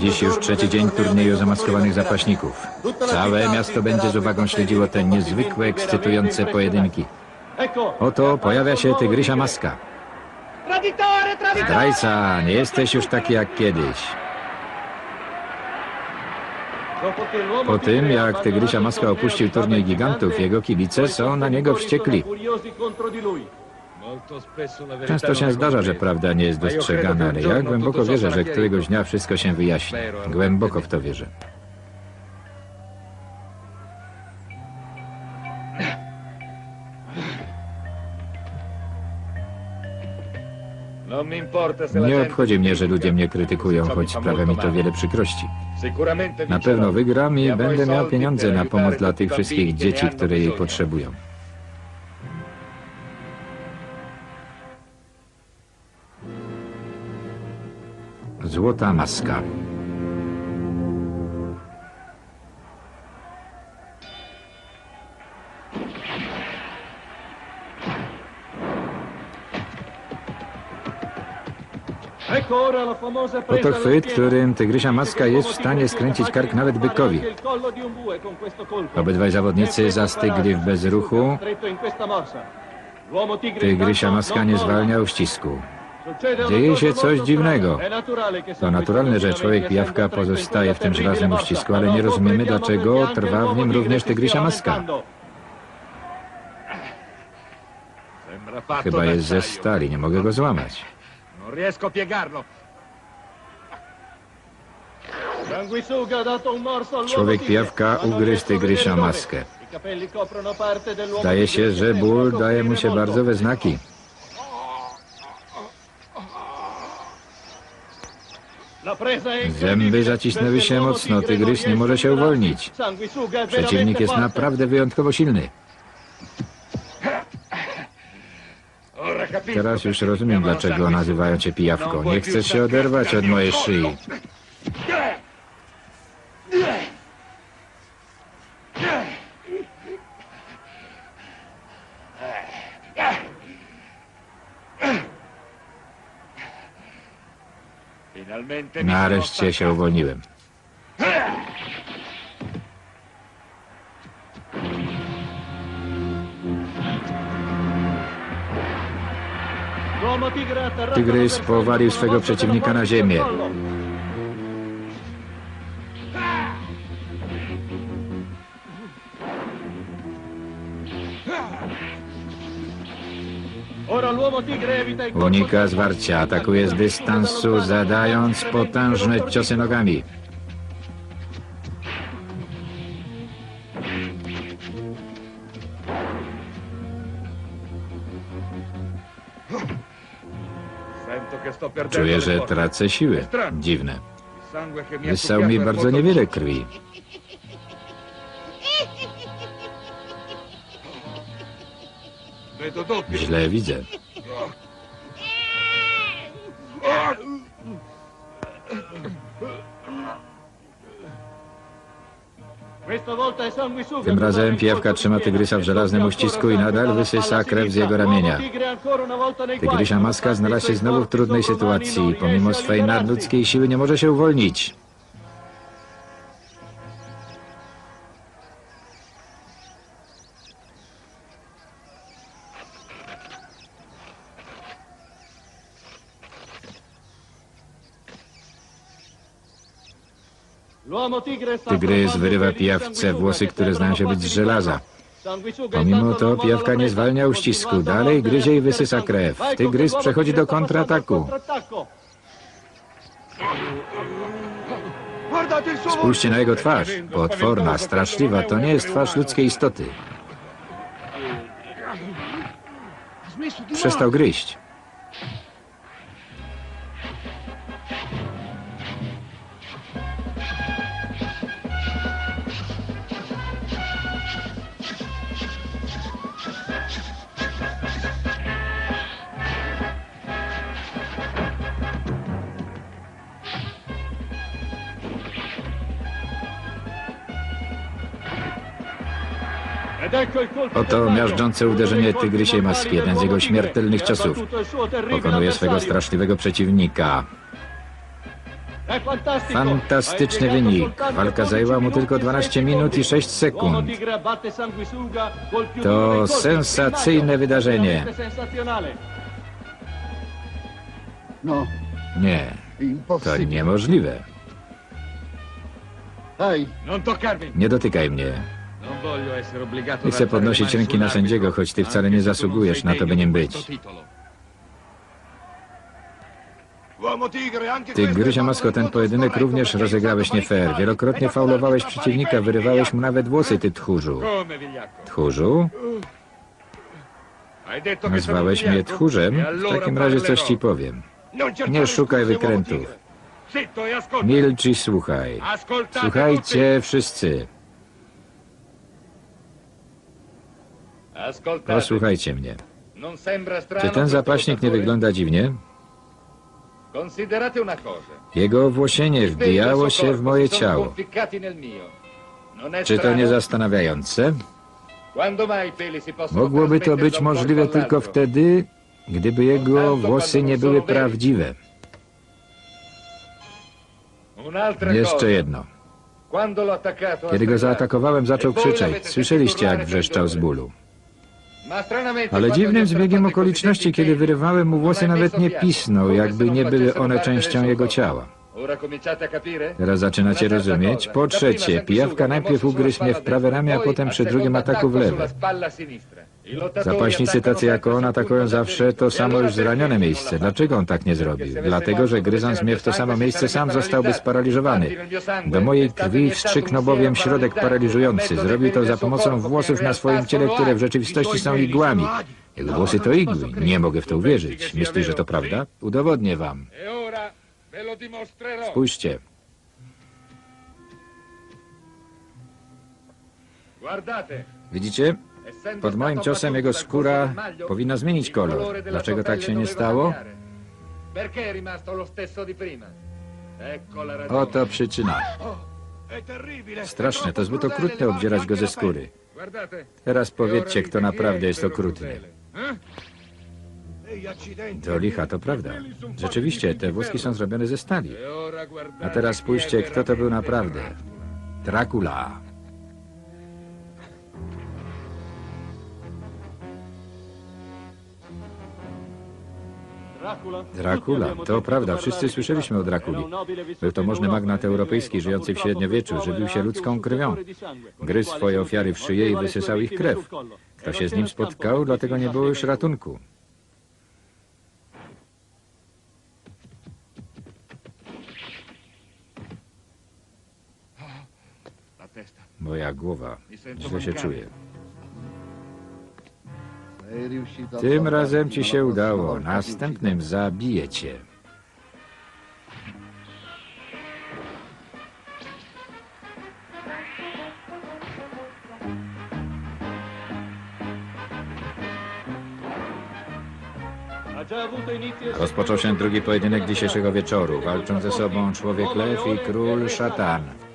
Dziś już trzeci dzień turnieju zamaskowanych zapaśników. Całe miasto będzie z uwagą śledziło te niezwykłe, ekscytujące pojedynki. Oto pojawia się tygrysia maska. Zdrajca, nie jesteś już taki jak kiedyś. Po tym, jak Tygrysia Maska opuścił turniej gigantów, jego kibice są na niego wściekli. Często się zdarza, że prawda nie jest dostrzegana, ale ja głęboko wierzę, że któregoś dnia wszystko się wyjaśni. Głęboko w to wierzę. Nie obchodzi mnie, że ludzie mnie krytykują, choć sprawia mi to wiele przykrości. Na pewno wygram i będę miał pieniądze na pomoc dla tych wszystkich dzieci, które jej potrzebują. Złota maska. Oto chwyt, którym tygrysia maska jest w stanie skręcić kark nawet bykowi. Obydwaj zawodnicy zastygli w bezruchu. Tygrysia maska nie zwalnia uścisku. Dzieje się coś dziwnego. To naturalne, że człowiek pijawka pozostaje w tym żelaznym uścisku, ale nie rozumiemy, dlaczego trwa w nim również tygrysia maska. Chyba jest ze stali, nie mogę go złamać. Człowiek pijawka ugryzł tygrysia maskę. Zdaje się, że ból daje mu się bardzo we znaki. Zęby zacisnęły się mocno, tygrys nie może się uwolnić. Przeciwnik jest naprawdę wyjątkowo silny. Teraz już rozumiem, dlaczego nazywają cię pijawką. Nie chcesz się oderwać od mojej szyi. Nareszcie się uwolniłem. Tygrys powalił swego przeciwnika na ziemię. Unika zwarcia, atakuje z dystansu, zadając potężne ciosy nogami. Czuję, że tracę siły. Dziwne. Wysał mi bardzo niewiele krwi. Źle widzę. Tym razem pijawka trzyma tygrysa w żelaznym uścisku i nadal wysysa krew z jego ramienia. Tygrysia maska znalazła się znowu w trudnej sytuacji. Pomimo swej nadludzkiej siły nie może się uwolnić. Tygrys wyrywa pijawce włosy, które znają się być z żelaza. Pomimo to pijawka nie zwalnia uścisku. Dalej gryzie i wysysa krew. Tygrys przechodzi do kontrataku. Spójrzcie na jego twarz. Potworna, straszliwa. To nie jest twarz ludzkiej istoty. Przestał gryźć. Oto miażdżące uderzenie tygrysiej maski, jeden z jego śmiertelnych ciosów. Pokonuje swego straszliwego przeciwnika. Fantastyczny wynik. Walka zajęła mu tylko 12 minut i 6 sekund. To sensacyjne wydarzenie. No, Nie, to niemożliwe. Toccarmi! Nie dotykaj mnie. Nie ad chcę podnosić ręki na sędziego, choć ty wcale nie zasługujesz na to, by nim być. Ty, Gryzia Masko, ten pojedynek również rozegrałeś nie fair. Wielokrotnie faulowałeś przeciwnika, wyrywałeś mu nawet włosy, ty tchórzu. Tchórzu? Nazwałeś mnie tchórzem? W takim razie coś ci powiem. Nie szukaj wykrętów. e. Milcz i słuchaj. Słuchajcie wszyscy. Posłuchajcie mnie. Czy ten zapaśnik nie wygląda dziwnie? Jego owłosienie wbijało się w moje ciało. Czy to nie zastanawiające? Mogłoby to być możliwe tylko wtedy, gdyby jego włosy nie były prawdziwe. Jeszcze jedno. Kiedy go zaatakowałem, zaczął E krzyczeć. Słyszeliście, jak wrzeszczał z bólu. Ale dziwnym zbiegiem okoliczności, kiedy wyrywałem mu włosy, nawet nie pisnął, jakby nie były one częścią jego ciała. Teraz zaczynacie rozumieć. Po trzecie, pijawka najpierw ugryzł mnie w prawe ramię, a potem przy drugim ataku w lewe. Zapaśnicy tacy jak on atakują zawsze to samo już zranione miejsce. Dlaczego on tak nie zrobił? Dlatego, że gryząc mnie w to samo miejsce sam zostałby sparaliżowany. Do mojej krwi wstrzyknął bowiem środek paraliżujący. Zrobił to za pomocą włosów na swoim ciele, które w rzeczywistości są igłami. Jego włosy to igły. Nie mogę w to uwierzyć. Myślisz, że to prawda? Udowodnię wam. Spójrzcie. Widzicie? Pod moim ciosem jego skóra powinna zmienić kolor. Dlaczego tak się nie stało? Oto przyczyna. Terribile. Straszne, to zbyt okrutne obdzierać go ze skóry. Teraz E powiedzcie, kto naprawdę jest okrutny. Do licha, to prawda. Rzeczywiście, te włoski są zrobione ze stali. A teraz spójrzcie, kto to był naprawdę. Dracula. Dracula, to prawda, wszyscy słyszeliśmy o Drakuli. Był to możny magnat europejski żyjący w średniowieczu, żywił się ludzką krwią. Gryzł swoje ofiary w szyję i wysysał ich krew. Kto się z nim spotkał, dlatego nie było już ratunku. Moja głowa. Źle się a Tym razem ci się udało. Następnym zabiję cię. Rozpoczął się drugi pojedynek dzisiejszego wieczoru. Walczą ze sobą człowiek lew i król szatan.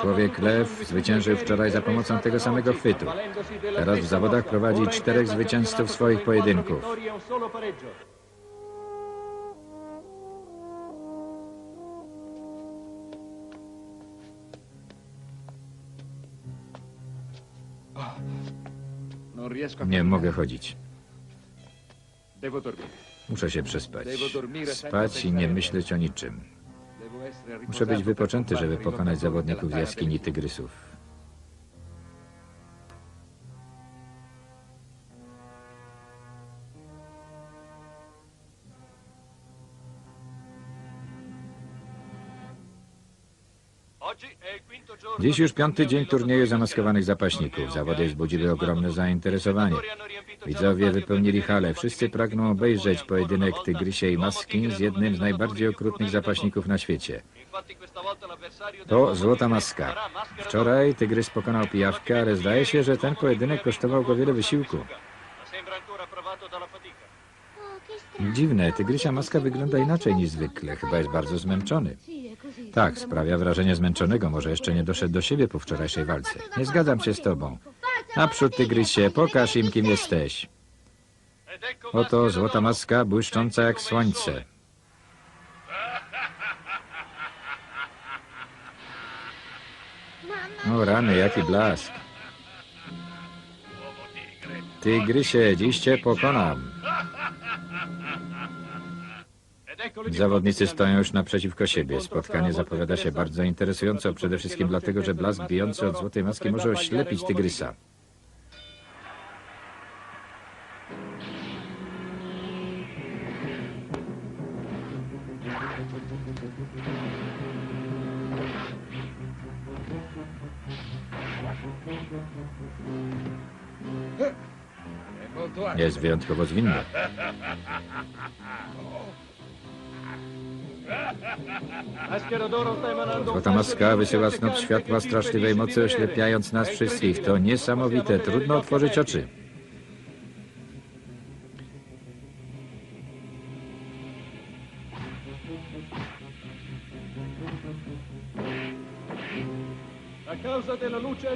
Człowiek lew zwyciężył wczoraj za pomocą tego samego chwytu. Teraz w zawodach prowadzi czterech zwycięzców swoich pojedynków. Nie mogę chodzić. Muszę się przespać. Spać i nie myśleć o niczym. Muszę być wypoczęty, żeby pokonać zawodników z jaskini tygrysów. Dziś już piąty dzień turnieju zamaskowanych zapaśników. Zawody wzbudziły ogromne zainteresowanie. Widzowie wypełnili halę. Wszyscy pragną obejrzeć pojedynek Tygrysie i Maski z jednym z najbardziej okrutnych zapaśników na świecie. To Złota Maska. Wczoraj Tygrys pokonał Pijawkę, ale zdaje się, że ten pojedynek kosztował go wiele wysiłku. Dziwne, tygrysia maska wygląda inaczej niż zwykle. Chyba jest bardzo zmęczony. Tak, sprawia wrażenie zmęczonego. Może jeszcze nie doszedł do siebie po wczorajszej walce. Nie zgadzam się z tobą. Naprzód, tygrysie, pokaż im, kim jesteś. Oto złota maska, błyszcząca jak słońce. O rany, jaki blask. Tygrysie, dziś cię pokonam. Zawodnicy stoją już naprzeciwko siebie. Spotkanie zapowiada się bardzo interesująco, przede wszystkim dlatego, że blask bijący od złotej maski może oślepić tygrysa. Jest wyjątkowo zwinny. Złota maska wysyła snop światła straszliwej mocy, oślepiając nas wszystkich. To niesamowite, trudno otworzyć oczy.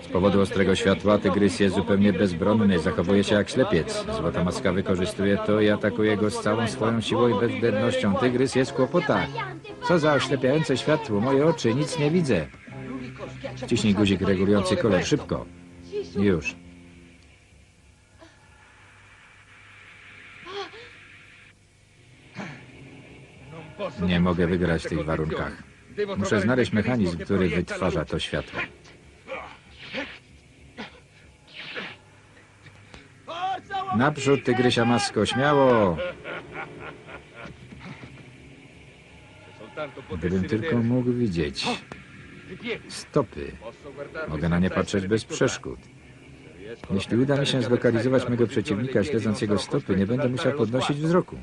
Z powodu ostrego światła tygrys jest zupełnie bezbronny, zachowuje się jak ślepiec. Złota maska wykorzystuje to i atakuje go z całą swoją siłą i bezwzględnością. Tygrys jest w kłopotach. Co za oślepiające światło, moje oczy, nic nie widzę. Wciśnij guzik regulujący kolor, szybko. Już. Nie mogę wygrać w tych warunkach. Muszę znaleźć mechanizm, który wytwarza to światło. Naprzód, tygrysia masko, śmiało! Gdybym tylko mógł widzieć. Stopy. Mogę na nie patrzeć bez przeszkód. Jeśli uda mi się zlokalizować mego przeciwnika, śledząc jego stopy, nie będę musiał podnosić wzroku.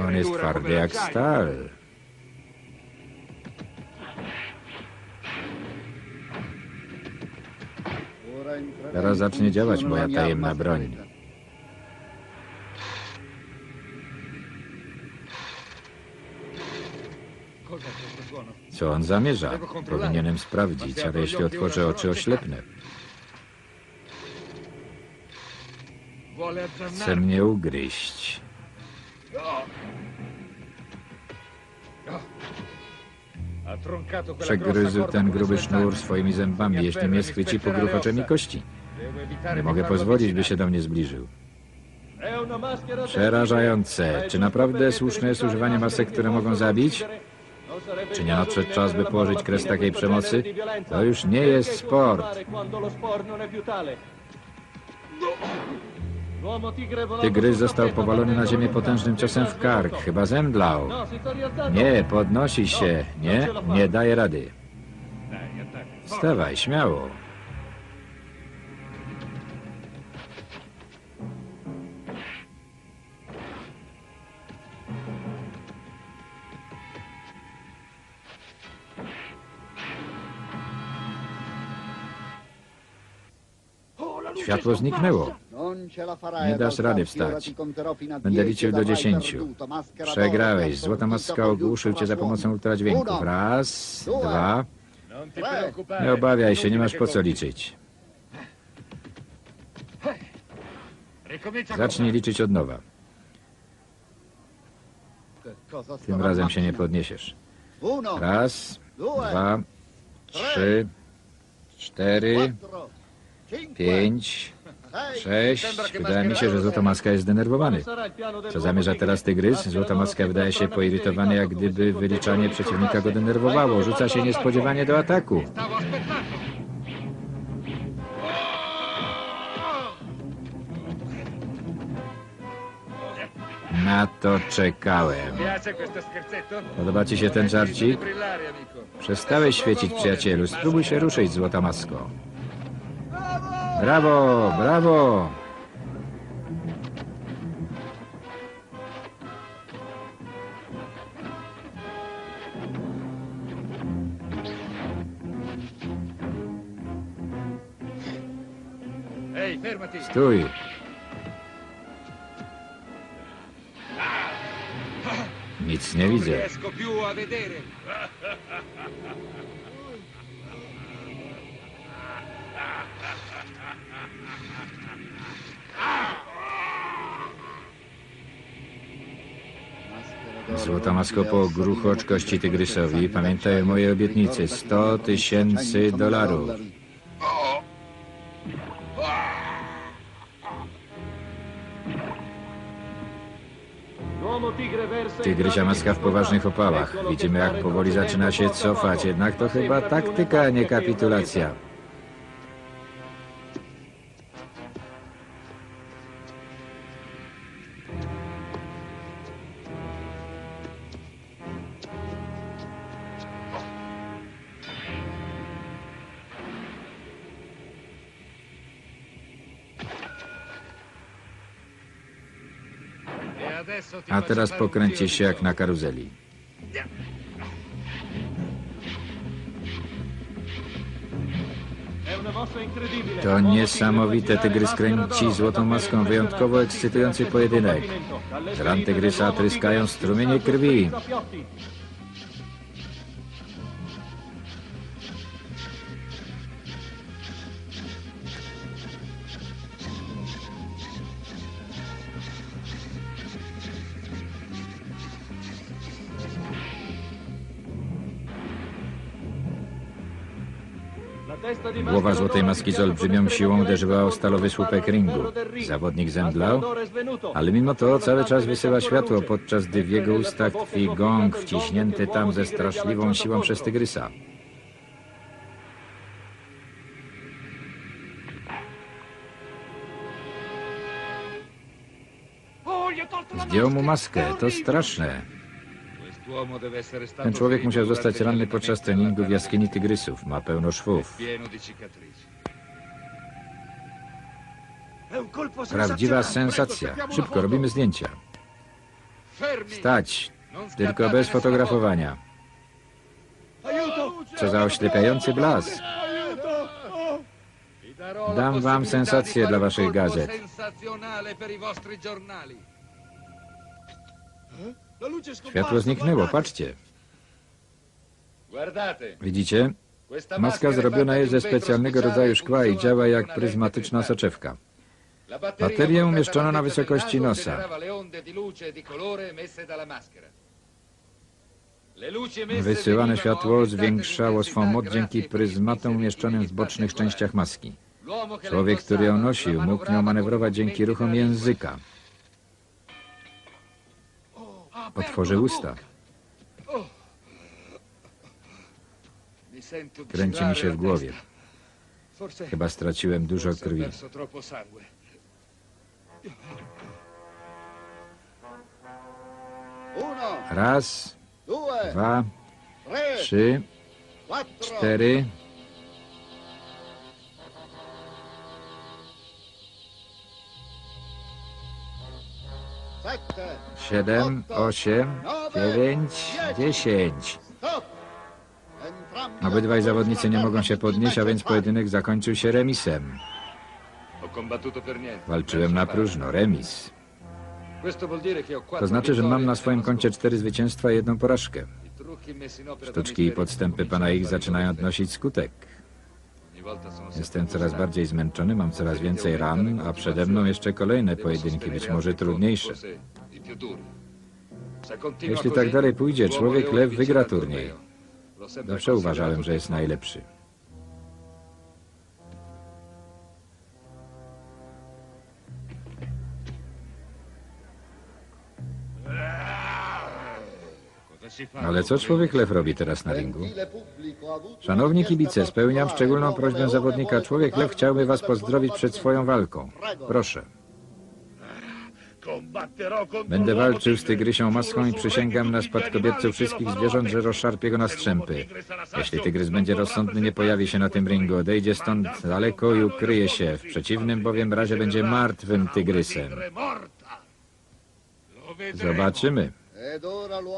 On jest twardy jak stal. Teraz zacznie działać moja tajemna broń. Co on zamierza? Powinienem sprawdzić, ale jeśli otworzę oczy, oślepnę. Chce mnie ugryźć. Przegryzł ten gruby sznur swoimi zębami. Jeśli mnie schwyci, pogruchocze mi kości. Nie mogę pozwolić, by się do mnie zbliżył. Przerażające. Czy naprawdę słuszne jest używanie masek, które mogą zabić? Czy nie nadszedł czas, by położyć kres takiej przemocy? To już nie jest sport. Tygrys został powalony na ziemię potężnym ciosem w kark. Chyba zemdlał. Nie, podnosi się. Nie, nie daje rady. Wstawaj, śmiało. Światło zniknęło. Nie dasz rady wstać. Będę liczył do dziesięciu. Przegrałeś. Złota maska ogłuszył cię za pomocą ultradźwięków. Raz, dwa. Nie obawiaj się, nie masz po co liczyć. Zacznij liczyć od nowa. Tym razem się nie podniesiesz. Raz, dwa, trzy, cztery, pięć, sześć. Wydaje mi się, że Złota Maska jest zdenerwowany. Co zamierza teraz Tygrys? Złota Maska wydaje się poirytowany, jak gdyby wyliczanie przeciwnika go denerwowało. Rzuca się niespodziewanie do ataku. Na to czekałem. Podoba ci się ten żarcik? Przestałeś świecić, przyjacielu. Spróbuj się ruszyć, Złota Masko. Brawo, brawo! Ehi, fermati! Stój! Nic nie widzę. Złota masko po gruchocz kości tygrysowi. Pamiętaj o mojej obietnicy. 100 tysięcy dolarów. Tygrysia maska w poważnych opałach. Widzimy, jak powoli zaczyna się cofać. Jednak to chyba taktyka, a nie kapitulacja. A teraz giro się jak na karuzeli. To niesamowite. Tygrys kręci złotą maską. Wyjątkowo ekscytujący pojedynek. Z ran tygrysa tryskają strumienie krwi. Głowa złotej maski z olbrzymią siłą uderzyła o stalowy słupek ringu. Zawodnik zemdlał, ale mimo to cały czas wysyła światło, podczas gdy w jego ustach tkwi gong wciśnięty tam ze straszliwą siłą przez tygrysa. Zdjął mu maskę, to straszne. Ten człowiek musiał zostać ranny podczas treningu w jaskini tygrysów. Ma pełno szwów. Prawdziwa sensacja. Szybko, robimy zdjęcia. Stać, tylko bez fotografowania. Co za oślepiający blask. Dam wam sensację dla waszych gazet. Światło zniknęło, patrzcie. Widzicie? Maska zrobiona jest ze specjalnego rodzaju szkła i działa jak pryzmatyczna soczewka. Baterię umieszczono na wysokości nosa. Wysyłane światło zwiększało swą moc dzięki pryzmatom umieszczonym w bocznych częściach maski. Człowiek, który ją nosił, mógł nią manewrować dzięki ruchom języka. Otworzył usta. Kręci mi się w głowie. Chyba straciłem dużo krwi. Raz, dwa, trzy, cztery. Siedem, osiem, dziewięć, dziesięć. Obydwaj zawodnicy nie mogą się podnieść, a więc pojedynek zakończył się remisem. Walczyłem na próżno, remis. To znaczy, że mam na swoim koncie cztery zwycięstwa i jedną porażkę. Sztuczki i podstępy pana ich zaczynają odnosić skutek. Jestem coraz bardziej zmęczony, mam coraz więcej ran, a przede mną jeszcze kolejne pojedynki, być może trudniejsze. Jeśli tak dalej pójdzie, człowiek lew wygra turniej. Zawsze uważałem, że jest najlepszy. Ale co człowiek lew robi teraz na ringu? Szanowni kibice, spełniam szczególną prośbę zawodnika. Człowiek lew chciałby was pozdrowić przed swoją walką. Proszę. Będę walczył z tygrysią maską i przysięgam na spadkobierców wszystkich zwierząt, że rozszarpię go na strzępy. Jeśli tygrys będzie rozsądny, nie pojawi się na tym ringu, odejdzie stąd daleko i ukryje się. W przeciwnym bowiem razie będzie martwym tygrysem. Zobaczymy.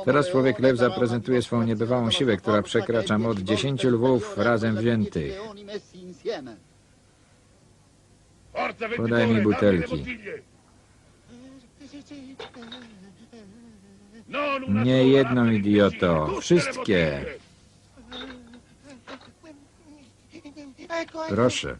Teraz człowiek lew zaprezentuje swą niebywałą siłę, która przekracza dieci 10 volte lwów razem wziętych. Podaj mi butelki. Nie jedną, idioto. Wszystkie. Proszę.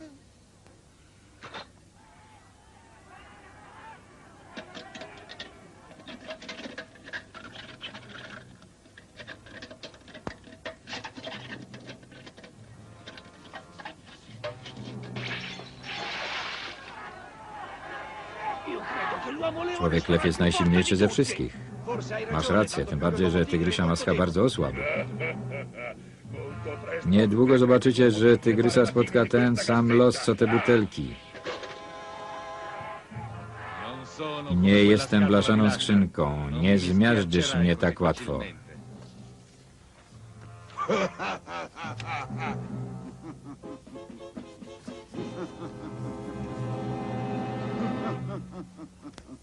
Człowiek lew jest najsilniejszy ze wszystkich. Masz rację, tym bardziej, że tygrysia maska bardzo osłabła. Niedługo zobaczycie, że tygrysa spotka ten sam los, co te butelki. Nie jestem blaszaną skrzynką. Nie zmiażdżysz mnie tak łatwo.